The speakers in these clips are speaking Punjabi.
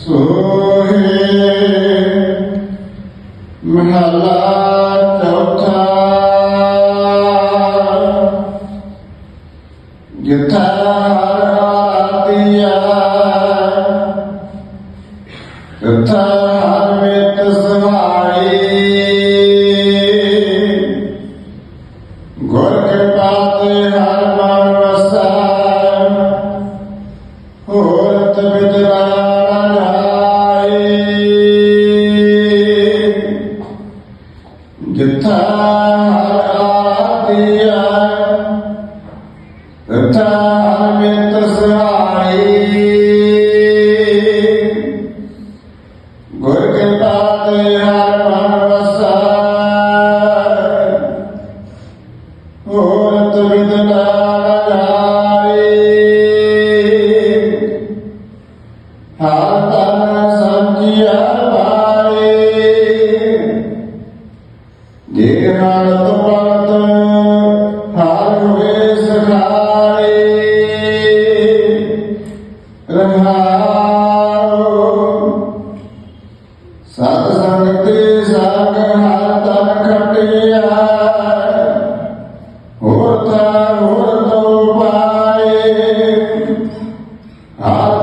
ਸੋਹੇ ਮਹਲਾ ਚੌਥਾ। ਜਿਥਾ ਰਾਤੀਆ ਤਥਾ ਹਰ ਵਿੱਚ ਜਿਥਾ ਆਦਿਆ ਤਥਾ ਮਿਤ ਸਹਾਈ। ਗੁਰ ਕੇ ਬਾਤ ਹਰ ਮਨ ਵਸਾ। ਹੋਰ ਤੁਮਿਤ ਨਾ ਜਾਏ। ਹਰ ਤਨ ਸਮਝਿਆ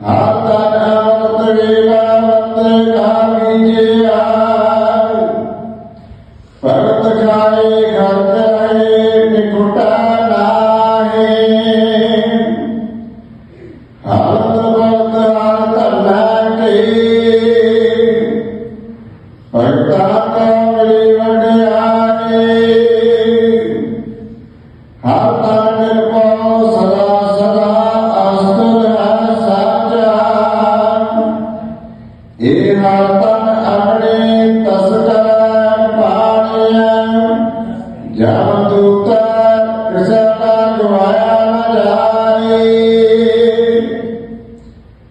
Amen.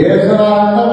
దేశరాంగం